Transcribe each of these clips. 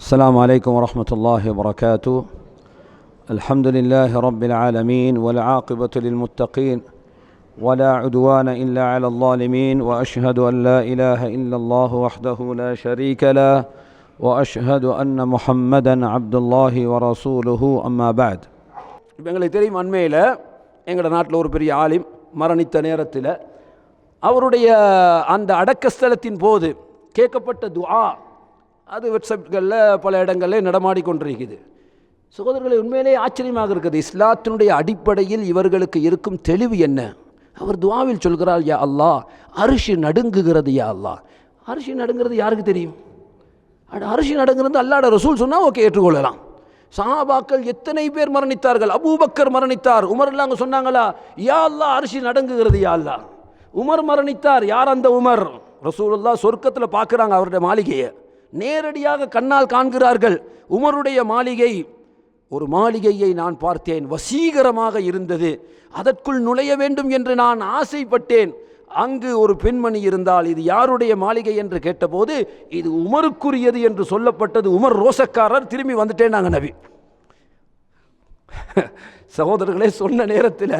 السلام عليكم ورحمة الله وبركاته الحمد لله رب العالمين والعاقبة للمتقين ولا عدوان إلا على الظالمين وأشهد أن لا إله إلا الله وحده لا شريك له وأشهد أن محمدا عبد الله ورسوله أما بعد எங்களுக்கு தெரியும் அண்மையில் எங்களோட நாட்டில் ஒரு பெரிய ஆலிம் மரணித்த நேரத்தில் அவருடைய அந்த அடக்கஸ்தலத்தின் போது கேட்கப்பட்ட துஆ அது வெப்சைட்களில் பல இடங்களில் நடமாடிக்கொண்டிருக்குது சகோதரர்களை உண்மையிலே ஆச்சரியமாக இருக்குது. இஸ்லாத்தினுடைய அடிப்படையில் இவர்களுக்கு இருக்கும் தெளிவு என்ன? அவர் துவாவில் சொல்கிறார் யா அல்லா அரிசி நடுங்குகிறது யா அல்லா அரிசி நடுங்கிறது யாருக்கு தெரியும்? அட அரிசி நடுங்கிறது அல்லாட ரசூல் சொன்னால் ஓகே ஏற்றுக்கொள்ளலாம். சஹாபாக்கள் எத்தனை பேர் மரணித்தார்கள்? அபூபக்கர் மரணித்தார். உமர் எல்லாம் அங்கே சொன்னாங்களா? யா அல்லா அரிசி நடுங்குகிறது யா அல்லா உமர் மரணித்தார். யார் அந்த உமர்? ரசூலெல்லாம் சொர்க்கத்தில் பார்க்குறாங்க அவருடைய மாளிகையை. நேரடியாக கண்ணால் காண்கிறார்கள். உமருடைய மாளிகை ஒரு மாளிகையை நான் பார்த்தேன். வசீகரமாக இருந்தது. அதற்குள் நுழைய வேண்டும் என்று நான் ஆசைப்பட்டேன். அங்கு ஒரு பெண்மணி இருந்தால் இது யாருடைய மாளிகை என்று கேட்டபோது இது உமருக்குரியது என்று சொல்லப்பட்டது. உமர் ரோசக்காரர் திரும்பி வந்துட்டேன் நாங்கள் நபி. சகோதரர்களே சொன்ன நேரத்தில்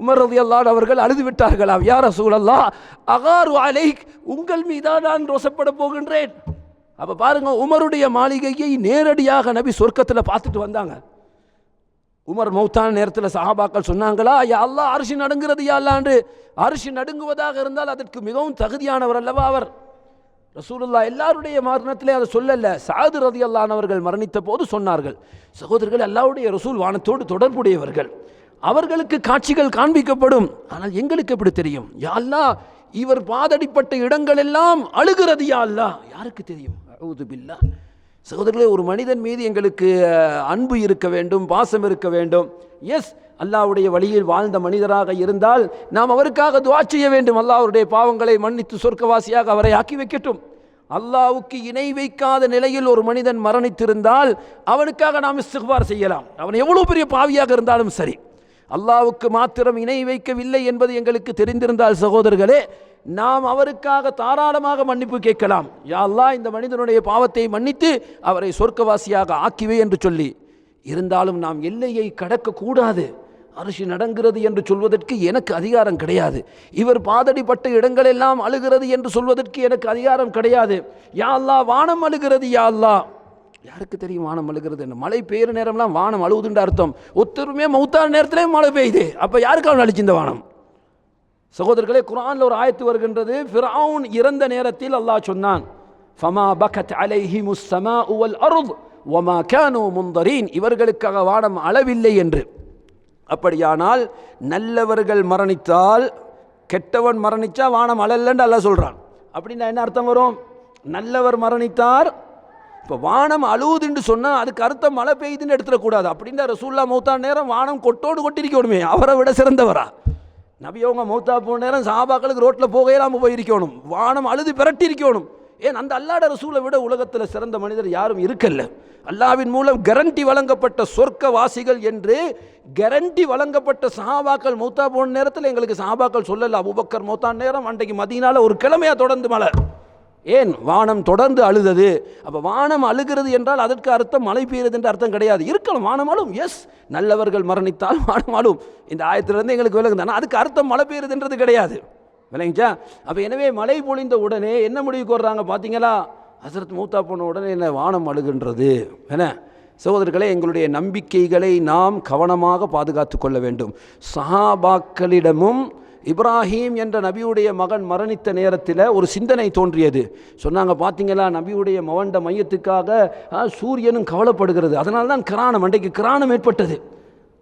உமர் ரதியல்லான் அவர்கள் அழுது விட்டார்களாம். யார் சூழல்லா அகார் அலை உங்கள் மீதா நான் ரோசப்பட போகின்றேன். அப்போ பாருங்கள் உமருடைய மாளிகையை நேரடியாக நபி சொர்க்கத்தில் பார்த்துட்டு வந்தாங்க. உமர் மௌத்தான நேரத்தில் சஹாபாக்கள் சொன்னாங்களா யா அல்லா அரிசி நடுங்கிறது யா அரிசி நடுங்குவதாக இருந்தால் அதற்கு மிகவும் தகுதியானவர் அல்லவா அவர்? ரசூலுல்லா எல்லாருடைய மரணத்திலே அதை சொல்லல. சாது ரதி அல்லானவர்கள் மரணித்த போது சொன்னார்கள். சகோதரர்கள் அல்லாவுடைய ரசூல் வானத்தோடு தொடர்புடையவர்கள். அவர்களுக்கு காட்சிகள் காண்பிக்கப்படும். ஆனால் எங்களுக்கு எப்படி தெரியும்? யா இவர் பாதடிப்பட்ட இடங்கள் எல்லாம் அழுகிறது யா யாருக்கு தெரியும்? அவுது பில்லா. சகோதரர்களே ஒரு மனிதன் மீது எங்களுக்கு அன்பு இருக்க வேண்டும் பாசம் இருக்க வேண்டும். எஸ் அல்லாஹ்வுடைய வழியில் வாழ்ந்த மனிதராக இருந்தால் நாம் அவருக்காக துவா செய்ய வேண்டும். அல்லாவுடைய பாவங்களை மன்னித்து சொர்க்கவாசியாக அவரை ஆக்கி வைக்கட்டும். அல்லாவுக்கு இணை வைக்காத நிலையில் ஒரு மனிதன் மரணித்திருந்தால் அவனுக்காக நாம் இஸ்திக்பார் செய்யலாம். அவன் எவ்வளோ பெரிய பாவியாக இருந்தாலும் சரி. அல்லாவுக்கு மாத்திரம் இணை வைக்கவில்லை என்பது எங்களுக்கு தெரிந்திருந்தால் சகோதரர்களே நாம் அவருக்காக தாராளமாக மன்னிப்பு கேட்கலாம். யா அல்லாஹ் இந்த மனிதனுடைய பாவத்தை மன்னித்து அவரை சொர்க்கவாசியாக ஆக்கிவே என்று சொல்லி. இருந்தாலும் நாம் எல்லையை கடக்கக்கூடாது. அரிசி நடங்கிறது என்று சொல்வதற்கு எனக்கு அதிகாரம் கிடையாது. இவர் பாதடிப்பட்ட இடங்களெல்லாம் அழுகிறது என்று சொல்வதற்கு எனக்கு அதிகாரம் கிடையாது. யா அல்லாஹ் வானம் அழுகிறது யா அல்லாஹ் யாருக்கு தெரியும் வானம் அழுகிறது என்ன மழை பெய்கிற நேரம்லாம் வானம் அழுகுதுன்ற அர்த்தம். ஒத்தருமே மௌத்தான நேரத்திலே மழை பெய்யுது. அப்போ யாருக்காக அழிச்சு இந்த வானம்? சகோதரர்களே குரானில் ஒரு ஆயத்து வருகின்றது ஃபிரவுன் இறந்த நேரத்தில் அல்லாஹ் சொன்னான் ஃபமா பகத் அலைஹிமுஸ் முஸ்ஸமா உவல் அருத் ஒமா கேனு முந்தரீன். இவர்களுக்காக வானம் அளவில்லை என்று. அப்படியானால் நல்லவர்கள் மரணித்தால் கெட்டவன் மரணித்தா வானம் அழல்லன்னு அல்ல சொல்கிறான் அப்படின்னா என்ன அர்த்தம் வரும்? நல்லவர் மரணித்தார் இப்போ வானம் அழுவுதுன்னு சொன்னால் அதுக்கு அர்த்தம் மழை பெய்யுதுன்னு எடுத்துடக்கூடாது. அப்படின்னா ரசூல்லா மௌத்தா நேரம் வானம் கொட்டோடு கொட்டிருக்கணுமே. அவரை விட சிறந்தவரா? நபியவங்க மௌத்தா போன நேரம் சாபாக்களுக்கு ரோட்டில் போகையிலாம போயிருக்கணும். வானம் அழுது பிரட்டி இருக்கணும் ஏன் அந்த அல்லாட ரசூலை விட உலகத்தில் சிறந்த மனிதர் யாரும் இருக்கல்ல. அல்லாவின் மூலம் கரண்டி வழங்கப்பட்ட சொர்க்க வாசிகள் என்று கரண்டி வழங்கப்பட்ட சஹாபாக்கள் மௌத்தா போன நேரத்தில் எங்களுக்கு சஹாபாக்கள் சொல்லல. அபுபக்கர் மௌத்தா நேரம் அன்றைக்கு மதியனால ஒரு கிழமையாக தொடர்ந்து மழை. ஏன் வானம் தொடர்ந்து அழுதது? அப்போ வானம் அழுகிறது என்றால் அதற்கு அர்த்தம் மழை பெய்யுறது என்ற அர்த்தம் கிடையாது. இருக்கலாம் வானமாலும் எஸ் நல்லவர்கள் மரணித்தால் வானமாலும். இந்த ஆயத்திலிருந்து எங்களுக்கு விலகுது ஆனால் அதுக்கு அர்த்தம் மழை பெய்யுறதுன்றது கிடையாது. விளங்கிச்சா? அப்போ எனவே மழை பொழிந்த உடனே என்ன முடிவுக்கு வர்றாங்க பார்த்தீங்களா அசரத் மூத்தா போன உடனே என்ன? வானம் அழுகின்றது. என்ன? சகோதரர்களே எங்களுடைய நம்பிக்கைகளை நாம் கவனமாக பாதுகாத்து கொள்ள வேண்டும். சஹாபாக்களிடமும் இப்ராஹீம் என்ற நபியுடைய மகன் மரணித்த நேரத்தில் ஒரு சிந்தனை தோன்றியது. சொன்னாங்க பார்த்தீங்களா நபியுடைய மவண்ட மையத்துக்காக சூரியனும் கவலைப்படுகிறது. அதனால தான் கிராணம் அன்றைக்கு கிராணம் ஏற்பட்டது.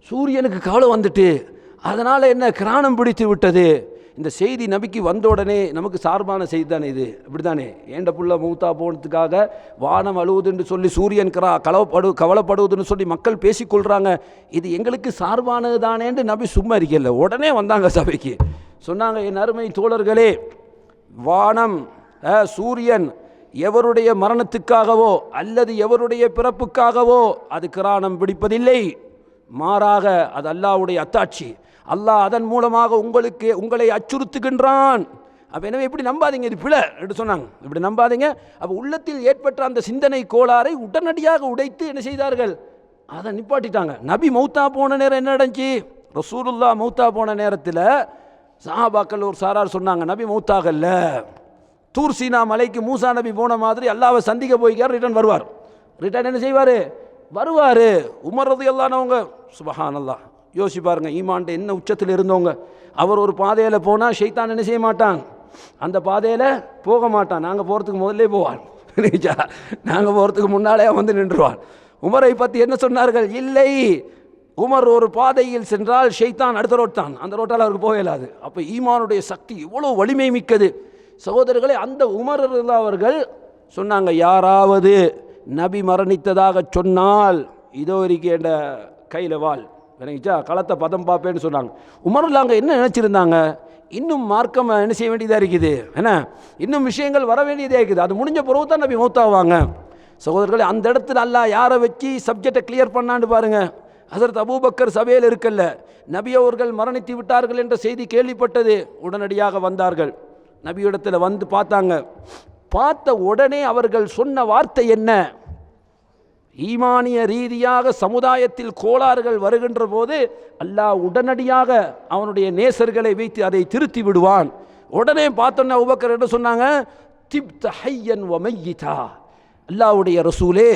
சூரியனுக்கு கவலை வந்துட்டு. அதனால் என்ன கிராணம் பிடித்து விட்டது. இந்த செய்தி நபிக்கு வந்த உடனே நமக்கு சார்பான செய்தி தானே இது? இப்படி தானே ஏண்ட புள்ள மூத்தா போனதுக்காக வானம் அழுவுதுன்னு சொல்லி சூரியன் கரா கலவப்படு கவலைப்படுவதுன்னு சொல்லி மக்கள் பேசிக்கொள்கிறாங்க இது எங்களுக்கு சார்பானது தானேன்னு நபி சும்மா இருக்கல. உடனே வந்தாங்க சபைக்கு. சொன்னாங்க என் அருமை தோழர்களே வானம் சூரியன் எவருடைய மரணத்துக்காகவோ அல்லது எவருடைய பிறப்புக்காகவோ அது கிராணம் பிடிப்பதில்லை. மாறாக அது அல்லாவுடைய அத்தாட்சி. அல்லாஹ் அதன் மூலமாக உங்களுக்கு உங்களை அச்சுறுத்துகின்றான். அப்போ எனவே இப்படி நம்பாதீங்க இது பிழை என்று சொன்னாங்க. இப்படி நம்பாதீங்க. அப்போ உள்ளத்தில் ஏற்பட்ட அந்த சிந்தனை கோளாறை உடனடியாக உடைத்து என்ன செய்தார்கள்? அதை நிப்பாட்டிட்டாங்க. நபி மௌத்தா போன நேரம் என்ன நடந்துச்சு? ரசூலுல்லா மௌத்தா போன நேரத்தில் சஹாபாக்கள் ஒரு சாரார் சொன்னாங்க நபி மௌத்தாகல்ல. தூர் சீனா மலைக்கு மூசா நபி போன மாதிரி அல்லாவை சந்திக்க போய்க்கார் ரிட்டர்ன் வருவார். ரிட்டர்ன் என்ன செய்வார்? வருவார். உமர்றது எல்லாம் எல்லானவங்க சுபஹான் அல்லாஹ் யோசிச்சு பாருங்க ஈமான்ட்டு என்ன உச்சத்தில் இருந்தவங்க? அவர் ஒரு பாதையில் போனால் ஷைத்தான் என்ன செய்ய மாட்டான்? அந்த பாதையில் போக மாட்டான். நாங்கள் போகிறதுக்கு முதல்லே போவான். நாங்கள் போகிறதுக்கு முன்னாலே வந்து நின்றுவான். உமரை பற்றி என்ன சொன்னார்கள்? இல்லை. உமர் ஒரு பாதையில் சென்றால் ஷெய்தான் அடுத்த ரோட் தான். அந்த ரோட்டால் அவருக்கு போக இயலாது அப்போ ஈமானுடைய சக்தி இவ்வளோ வலிமை மிக்கது. சகோதரர்களே அந்த உமர் அவர்கள் சொன்னாங்க யாராவது நபி மரணித்ததாக சொன்னால் இதோ இருக்கின்ற கையில் வாள். விளங்கிச்சா களத்தை பதம் பார்ப்பேன்னு சொன்னாங்க. உமரில் அங்கே என்ன நினச்சிருந்தாங்க? இன்னும் மார்க்கம் என்ன செய்ய வேண்டியதாக இருக்குது? என்ன? இன்னும் விஷயங்கள் வர வேண்டியதாக இருக்குது. அது முடிஞ்ச பிறகு தான் நபி மௌத்தாவாங்க சகோதரர்களே அந்த இடத்துல அல்லா யாரை வச்சு சப்ஜெக்டை கிளியர் பண்ணான்னு பாருங்க. ஹசரத் அபூபக்கர் சபையில் இருக்கல்ல. நபி அவர்கள் மரணித்து விட்டார்கள் என்ற செய்தி கேள்விப்பட்டது. உடனடியாக வந்தார்கள். நபியிடத்தில் வந்து பார்த்தாங்க. பார்த்த உடனே அவர்கள் சொன்ன வார்த்தை என்ன? ஈமானிய ரீதியாக சமுதாயத்தில் கோளாறுகள் வருகின்ற போது அல்லாஹ் உடனடியாக அவனுடைய நேசர்களை வைத்து அதை திருத்தி விடுவான். உடனே பார்த்தோன்னே உபக்கர் என்ன சொன்னாங்க? திப்த ஹையன் ஒமையிதா அல்லாவுடைய ரசூலே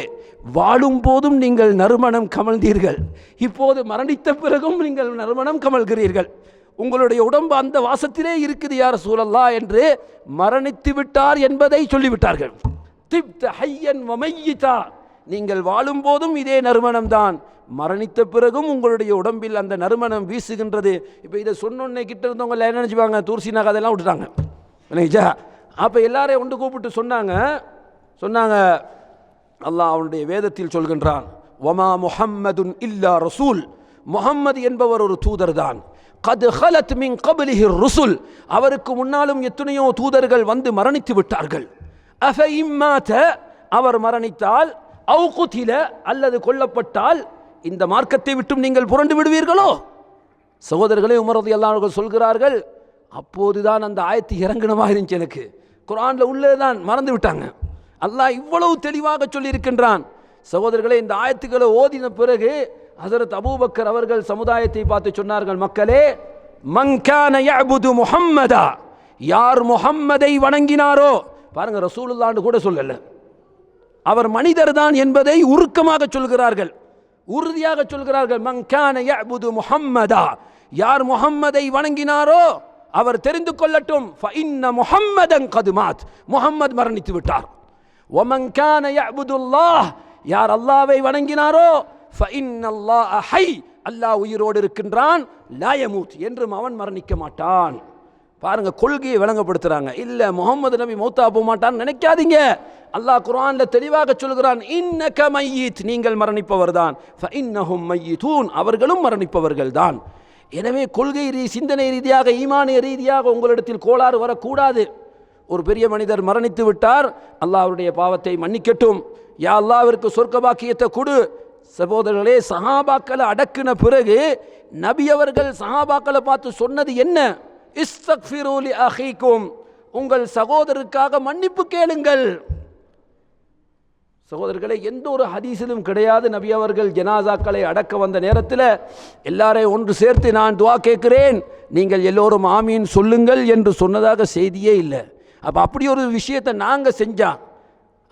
வாழும் போதும் நீங்கள் நறுமணம் கமழ்ந்தீர்கள். இப்போது மரணித்த பிறகும் நீங்கள் நறுமணம் கமழ்கிறீர்கள். உங்களுடைய உடம்பு அந்த வாசத்திலே இருக்குது யார் சூழல்லா என்று மரணித்து விட்டார் என்பதை சொல்லிவிட்டார்கள். திப்த ஹையன் ஒமையிதா நீங்கள் வாழும் போதும் இதே நறுமணம் தான் மரணித்த பிறகும் உங்களுடைய உடம்பில் அந்த நறுமணம் வீசுகின்றது. இப்போ இதை சொன்னோன்னே கிட்ட இருந்தவங்க எல்லாம் என்ன நினச்சிப்பாங்க? தூர்சினாக அதெல்லாம் விட்டுட்டாங்க. நினைச்சா அப்போ எல்லாரையும் ஒன்று கூப்பிட்டு சொன்னாங்க. சொன்னாங்க அல்லாஹ் அவனுடைய வேதத்தில் சொல்கின்றான் ஒமா முஹம்மதுன் இல்லா ரசூல். முகம்மது என்பவர் ஒரு தூதர் தான் கது ஹலத் மின் ருசுல். அவருக்கு முன்னாலும் எத்தனையோ தூதர்கள் வந்து மரணித்து விட்டார்கள். அஃப இம்மாத அவர் மரணித்தால் அவுகுத்தில அல்லது கொல்லப்பட்டால் இந்த மார்க்கத்தை விட்டும் நீங்கள் புரண்டு விடுவீர்களோ? சகோதரர்களே உமரது எல்லாரும் சொல்கிறார்கள் அப்போதுதான் அந்த ஆயத்து இறங்கணுமா? இருந்துச்சு எனக்கு. குரானில் உள்ளே தான் மறந்து விட்டாங்க. அல்லாஹ் இவ்வளவு தெளிவாக சொல்லியிருக்கின்றான். சகோதரர்களே இந்த ஆயத்துக்களை ஓதின பிறகு ஹசரத் அபூபக்கர் அவர்கள் சமுதாயத்தை பார்த்து சொன்னார்கள் மக்களே மங்கான யஅபுது முஹம்மதா? யார் முஹம்மதை வணங்கினாரோ? பாருங்க ரசூலுல்லான்னு கூட சொல்லலை. அவர் மனிதர் தான் என்பதை உருக்கமாக சொல்கிறார்கள். உறுதியாக சொல்கிறார்கள் மங்கான யஅபுது முஹம்மதா. யார் முஹம்மதை வணங்கினாரோ அவர் தெரிந்து கொள்ளட்டும். ஃபஇன்ன முஹம்மதன் கதுமாத் முஹம்மத் மரணித்து விட்டார். ஒமன் கான யார் அல்லாவை வணங்கினாரோ ஃபஇன்ன அல்லாஹ் ஹை. அல்லாஹ் உயிரோடு இருக்கின்றான். லாயமூத் என்றும் அவன் மரணிக்க மாட்டான். பாருங்க கொள்கையை விளங்கப்படுத்துறாங்க. இல்ல முகமது நபி மௌத்தா போக மாட்டான்னு நினைக்காதீங்க. அல்லாஹ் குரான்ல தெளிவாக சொல்கிறான் இன்னக மையீத். நீங்கள் மரணிப்பவர் தான் இன்னஹும் மையீதூன். அவர்களும் மரணிப்பவர்கள் தான் எனவே கொள்கை ரீ சிந்தனை ரீதியாக ஈமானிய ரீதியாக உங்களிடத்தில் கோளாறு வரக்கூடாது. ஒரு பெரிய மனிதர் மரணித்து விட்டார் அல்லாஹருடைய பாவத்தை மன்னிக்கட்டும். யா அல்லாவிற்கு சொர்க்க பாக்கியத்தை கொடு. சகோதரர்களே சஹாபாக்களை அடக்கின பிறகு நபி அவர்கள் சஹாபாக்களை பார்த்து சொன்னது என்ன? இஸ்தக்ஃபிரூலி அஹீக்கும் உங்கள் சகோதரருக்காக மன்னிப்பு கேளுங்கள். சகோதரர்களே எந்த ஒரு ஹதீஸிலும் கிடையாது நபி அவர்கள் ஜனாசாக்களை அடக்க வந்த நேரத்தில் எல்லாரையும் ஒன்று சேர்த்து நான் துவா கேட்கிறேன் நீங்கள் எல்லோரும் ஆமீன் சொல்லுங்கள் என்று சொன்னதாக செய்தியே இல்லை. அப்போ அப்படி ஒரு விஷயத்தை நாங்கள் செஞ்சால்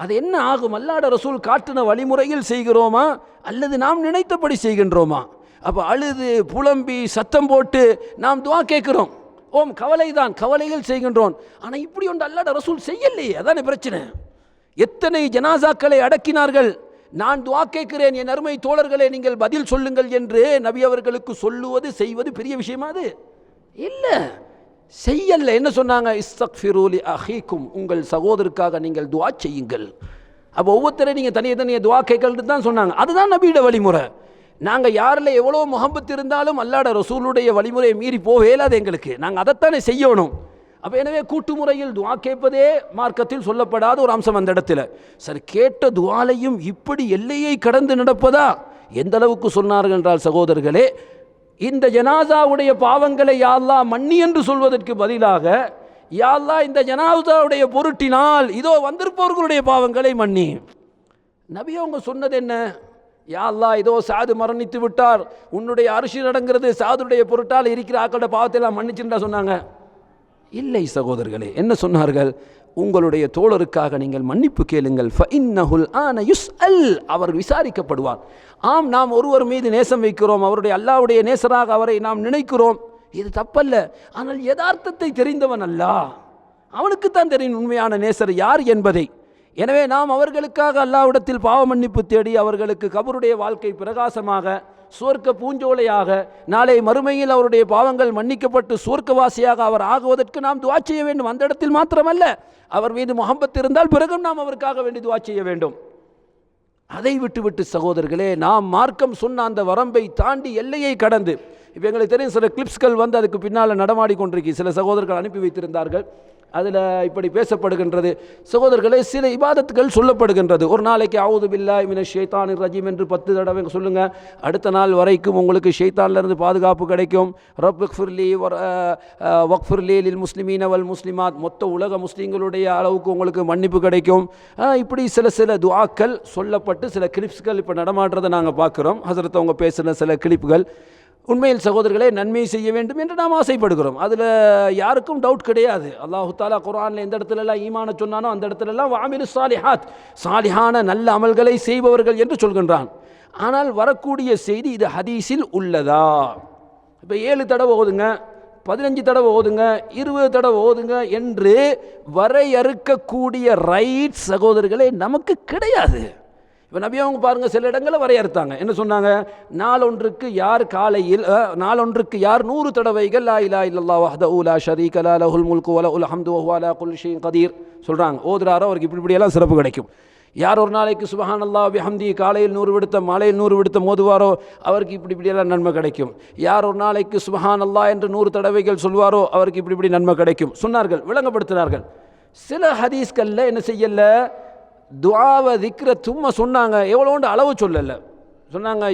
அது என்ன ஆகும்? அல்லாட ரசூல் காட்டின வழிமுறையில் செய்கிறோமா? அல்லது நாம் நினைத்தபடி செய்கின்றோமா? அப்போ அழுது புலம்பி சத்தம் போட்டு நாம் துவா கேட்குறோம். ஓம் கவலை தான் கவலைகள் செய்கின்றோம். ஆனால் இப்படி ஒன்று அல்லாட ரசூல் செய்யலையே அதானே பிரச்சனை? எத்தனை ஜனாசாக்களை அடக்கினார்கள்? நான் துவா கேட்கிறேன் என் அருமை தோழர்களே நீங்கள் பதில் சொல்லுங்கள் என்று நபி அவர்களுக்கு சொல்லுவது செய்வது பெரிய விஷயமா அது? இல்லை. செய்யல என்ன சொன்னாங்க? இஸ்தக்ஃபிரூலி அஹீக்கும். உங்கள் சகோதரருக்காக நீங்கள் துவா செய்யுங்கள். அப்போ ஒவ்வொருத்தரையும் நீங்கள் தனியை தனியை துவா கேட்கறது தான் சொன்னாங்க. அதுதான் நபியோட வழிமுறை. நாங்கள் யாரில் எவ்வளோ முகம்பத்து இருந்தாலும் அல்லாட ரசூலுடைய வழிமுறையை மீறி போவே இயலாது எங்களுக்கு. நாங்கள் அதைத்தானே செய்யணும். அப்போ எனவே கூட்டு முறையில் துவா கேட்பதே மார்க்கத்தில் சொல்லப்படாத ஒரு அம்சம் அந்த இடத்துல. சரி கேட்ட துவாலையும் இப்படி எல்லையை கடந்து நடப்பதா? எந்த அளவுக்கு சொன்னார்கள் என்றால் சகோதரர்களே இந்த ஜனாசாவுடைய பாவங்களை யாழ்லா மன்னி என்று சொல்வதற்கு பதிலாக யாழ்லா இந்த ஜனாதாவுடைய பொருட்டினால் இதோ வந்திருப்பவர்களுடைய பாவங்களை மன்னி. நபி அவங்க சொன்னது என்ன? யாழ்லா இதோ சாது மரணித்து விட்டார். உன்னுடைய அரிசி நடங்கிறது சாதுடைய பொருட்டால் இருக்கிற ஆக்களோட பாவத்தை எல்லாம் மன்னிச்சுட்டா சொன்னாங்க. இல்லை சகோதரர்களே என்ன சொன்னார்கள்? உங்களுடைய தோழருக்காக நீங்கள் மன்னிப்பு கேளுங்கள். ஃபஇன்னஹுல் ஆன யுஸ்அல் அவர் விசாரிக்கப்படுவார். ஆம் நாம் ஒருவர் மீது நேசம் வைக்கிறோம். அவருடைய அல்லாவுடைய நேசராக அவரை நாம் நினைக்கிறோம். இது தப்பல்ல. ஆனால் யதார்த்தத்தை தெரிந்தவன் அல்லா. அவனுக்குத்தான் தெரியும் உண்மையான நேசர் யார் என்பதை. எனவே நாம் அவர்களுக்காக அல்லாவிடத்தில் பாவ மன்னிப்பு தேடி அவர்களுக்கு கபருடைய வாழ்க்கை பிரகாசமாக சுவர்க்க பூஞ்சோலையாக நாளை மறுமையில் அவருடைய பாவங்கள் மன்னிக்கப்பட்டு சுவர்க்கவாசியாக அவர் ஆகுவதற்கு நாம் துவா செய்ய வேண்டும். அந்த இடத்தில் மாத்திரமல்ல அவர் மீது முகம்பத் இருந்தால் பிறகும் நாம் அவருக்காக வேண்டி துவா செய்ய வேண்டும். அதை விட்டுவிட்டு சகோதரர்களே நாம் மார்க்கம் சொன்ன அந்த வரம்பை தாண்டி எல்லையை கடந்து இப்போ எங்களுக்கு தெரியும் சில கிளிப்ஸ்கள் வந்து அதுக்கு பின்னால் நடமாடி கொண்டிருக்கு. சில சகோதரர்கள் அனுப்பி வைத்திருந்தார்கள். அதில் இப்படி பேசப்படுகின்றது. சகோதரர்களே சில இபாதத்துகள் சொல்லப்படுகின்றது. ஒரு நாளைக்கு ஆவுது பில்லா இமின ஷேத்தான் ரஜீம் என்று பத்து தடவை சொல்லுங்கள் அடுத்த நாள் வரைக்கும் உங்களுக்கு ஷேத்தான்லேருந்து பாதுகாப்பு கிடைக்கும். ரப் ஃபிர்லி வக்ஃபிர்லி லில் முஸ்லிமீன வல் முஸ்லிமாத் மொத்த உலக முஸ்லீம்களுடைய அளவுக்கு உங்களுக்கு மன்னிப்பு கிடைக்கும். இப்படி சில சில துவாக்கள் சொல்லப்பட்டு சில கிளிப்ஸ்கள் இப்போ நடமாடுறதை நாங்கள் பார்க்குறோம். ஹசரத் அவங்க பேசின சில கிளிப்புகள் உண்மையில் சகோதரர்களே நன்மை செய்ய வேண்டும் என்று நாம் ஆசைப்படுகிறோம். அதில் யாருக்கும் டவுட் கிடையாது. அல்லாஹு தாலா குரானில் எந்த இடத்துல எல்லாம் ஈமான சொன்னானோ அந்த இடத்துல எல்லாம் சாலிஹாத் சாலிஹான நல்ல அமல்களை செய்பவர்கள் என்று சொல்கின்றான். ஆனால் வரக்கூடிய செய்தி இது ஹதீஸில் உள்ளதா? இப்போ ஏழு தடவை ஓதுங்க பதினஞ்சு தடவை ஓதுங்க இருபது தடவை ஓதுங்க என்று வரையறுக்கக்கூடிய ரைட் சகோதரர்களே நமக்கு கிடையாது. இப்போ நபி அவங்க பாருங்கள் சில இடங்களில் வரையறுத்தாங்க. என்ன சொன்னாங்க? நாளொன்றுக்கு யார் காலையில் நாளொன்றுக்கு யார் நூறு தடவைகள் லா இலா இல்லல்லா வஹத உலா ஷரீக் அலா லஹுல் முல்கு வல உல் ஹம்து அலா குல்லி கதீர் சொல்கிறாங்க ஓதுறாரோ அவருக்கு இப்படி இப்படியெல்லாம் சிறப்பு கிடைக்கும். யார் ஒரு நாளைக்கு சுபஹானல்லா பிஹம்தி காலையில் நூறு விடுத்த மாலையில் நூறு விடுத்த மோதுவாரோ அவருக்கு இப்படி இப்படியெல்லாம் நன்மை கிடைக்கும். யார் ஒரு நாளைக்கு சுபஹானல்லா என்று நூறு தடவைகள் சொல்வாரோ அவருக்கு இப்படி இப்படி நன்மை கிடைக்கும். சொன்னார்கள் விளங்கப்படுத்தினார்கள். சில ஹதீஸ்களில் என்ன செய்யல? துவாவை திக்ர சும்மா சொன்னாங்க. எவ்வளோண்டு அளவு சொல்லலை. சொன்னாங்க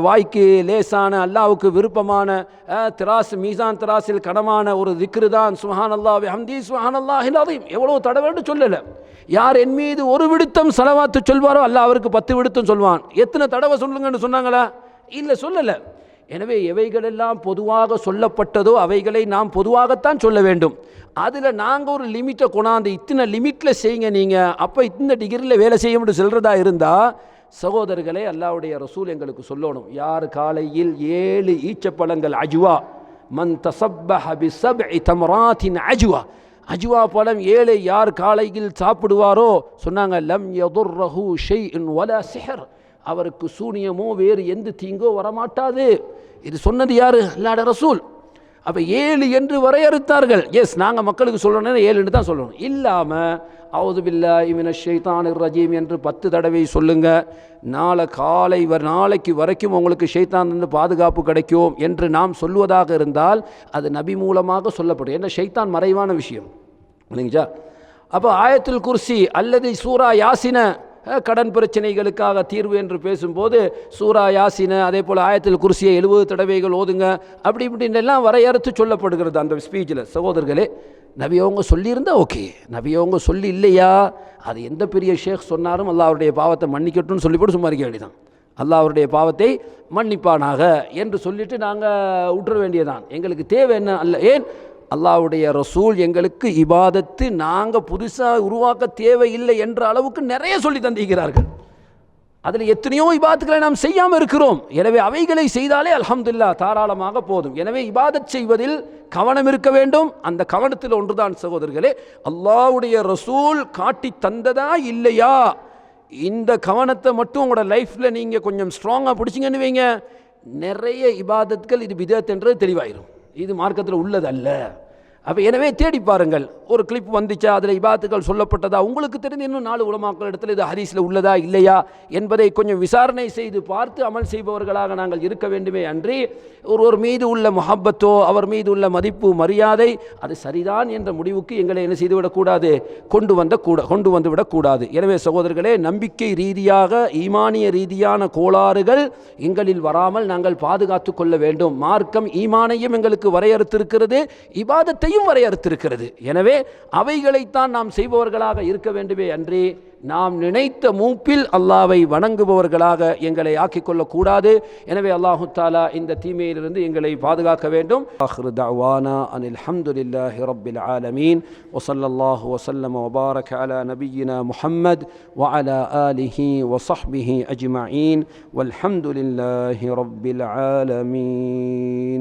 வாய்க்கு லேசான அல்லாவுக்கு விருப்பமான அஹ், திராஸ் மீசான் திராஸில் கடமான ஒரு திக்ரு தான். சுஹான் அல்லாஹ் ஹம்தி சுஹான் அல்லாஹ் அதையும் எவ்வளோ தடவைன்னு சொல்லலை. யார் என் மீது ஒரு விடுத்தம் செலவாத்து சொல்வாரோ அல்லாஹ் அவருக்கு பத்து விடுத்தம் சொல்வான். எத்தனை தடவை சொல்லுங்கன்னு சொன்னாங்களா? இல்லை சொல்லலை. எனவே எவைகளெல்லாம் பொதுவாக சொல்லப்பட்டதோ அவைகளை நாம் பொதுவாகத்தான் சொல்ல வேண்டும். அதில் நாங்கள் ஒரு லிமிட்டை கொண்டாந்து இத்தனை லிமிட்டில் செய்யுங்க நீங்கள் அப்போ இத்தனை டிகிரியில் வேலை செய்ய முடியும் சொல்கிறதா இருந்தால் சகோதரர்களே அல்லாவுடைய ரசூல் எங்களுக்கு சொல்லணும். யார் காலையில் ஏழு ஈச்சப்பழங்கள் அஜுவா மன் தசப்பஹ பி தமராத்தின் அஜுவா. அஜுவா பழம் ஏழை யார் காலையில் சாப்பிடுவாரோ சொன்னாங்க லம் யதுர் ரஹு ஷெய் இன் வலா சிஹர். அவருக்கு சூனியமோ வேறு எந்த தீங்கோ வரமாட்டாது. இது சொன்னது யாரு? அல்லாட ரசூல். அப்போ ஏழு என்று வரையறுத்தார்கள். எஸ் நாங்கள் மக்களுக்கு சொல்லணும்னா ஏழுன்னு தான் சொல்லணும். இல்லாமல் அவுது பில்லா இமின ஷைத்தான் ரஜீம் என்று பத்து தடவை சொல்லுங்க. நாளை காலை வ நாளைக்கு வரைக்கும் உங்களுக்கு ஷைத்தான் பாதுகாப்பு கிடைக்கும் என்று நாம் சொல்லுவதாக இருந்தால் அது நபி மூலமாக சொல்லப்படும். ஏன்னா ஷைத்தான் மறைவான விஷயம். இல்லைங்களா அப்போ ஆயத்துல் குர்சி அல்லது சூரா யாசின கடன் பிரச்சனைகளுக்காக தீர்வு என்று பேசும்போது சூரா யாசின அதே போல் ஆயத்தில் குருசியை எழுபது தடவைகள் ஓதுங்க அப்படி இப்படின்னெல்லாம் வரையறுத்து சொல்லப்படுகிறது அந்த ஸ்பீச்சில் சகோதரர்களே நபி அவங்க சொல்லியிருந்தா ஓகே நபி அவங்க சொல்லி இல்லையா அது எந்த பெரிய ஷேக் சொன்னாலும் அல்லா அவருடைய பாவத்தை மன்னிக்கட்டும்னு சொல்லி போட்டு சும்மா இருக்க வேண்டியதான் அல்லா அவருடைய பாவத்தை மன்னிப்பானாக என்று சொல்லிட்டு நாங்கள் விட்டுற வேண்டியதான் எங்களுக்கு தேவை என்ன? அல்ல. ஏன்? அல்லாஹ்வுடைய ரசூல் எங்களுக்கு இபாதத்து நாங்கள் புதுசாக உருவாக்க தேவையில்லை என்ற அளவுக்கு நிறைய சொல்லி தந்திருக்கிறார்கள். அதில் எத்தனையோ இபாத்துக்களை நாம் செய்யாமல் இருக்கிறோம். எனவே அவைகளை செய்தாலே அலமதுல்லா தாராளமாக போதும். எனவே இபாதத் செய்வதில் கவனம் இருக்க வேண்டும். அந்த கவனத்தில் ஒன்றுதான் சகோதரர்களே அல்லாவுடைய ரசூல் காட்டி தந்ததா இல்லையா? இந்த கவனத்தை மட்டும் உங்களோட லைஃப்பில் நீங்கள் கொஞ்சம் ஸ்ட்ராங்காக பிடிச்சிங்கன்னு வைங்க. நிறைய இபாதத்துகள் இது பிதத் தெளிவாயிரும். இது மார்க்கத்தில் உள்ளது அல்ல. அப்போ எனவே தேடி பாருங்கள். ஒரு கிளிப் வந்துச்சா அதில் இபாத்துக்கள் சொல்லப்பட்டதா? உங்களுக்கு தெரிந்து இன்னும் நாலு உலமாக்கள் இடத்துல இது ஹதீஸில் உள்ளதா இல்லையா என்பதை கொஞ்சம் விசாரணை செய்து பார்த்து அமல் செய்பவர்களாக நாங்கள் இருக்க வேண்டுமே அன்றி ஒருவர் மீது உள்ள முஹப்பத்தோ அவர் மீது உள்ள மதிப்பு மரியாதை அது சரிதான் என்ற முடிவுக்கு எங்களை என்ன செய்துவிடக்கூடாது? கொண்டு வந்த கூட கொண்டு வந்து விடக்கூடாது. எனவே சகோதரர்களே நம்பிக்கை ரீதியாக ஈமானிய ரீதியான கோளாறுகள் எங்களில் வராமல் நாங்கள் பாதுகாத்து கொள்ள வேண்டும். மார்க்கம் ஈமானையும் எங்களுக்கு வரையறுத்திருக்கிறது. இபாதத்தையும் அதையும் வரையறுத்திருக்கிறது. எனவே அவைகளைத்தான் நாம் செய்பவர்களாக இருக்க வேண்டுமே அன்றி நாம் நினைத்த மூப்பில் அல்லாவை வணங்குபவர்களாக எங்களை ஆக்கிக் கொள்ளக்கூடாது. எனவே அல்லாஹு தாலா இந்த தீமையிலிருந்து எங்களை பாதுகாக்க வேண்டும். அனில் ஹம்துலில்லாஹி ரப்பில் ஆலமீன். வசல்லல்லாஹு வசல்லம் வபாரக் அலா நபியினா முஹம்மத் வ அலா ஆலிஹி வசஹ்பிஹி அஜ்மஈன். வல்ஹம்துலில்லாஹி ரப்பில் ஆலமீன்.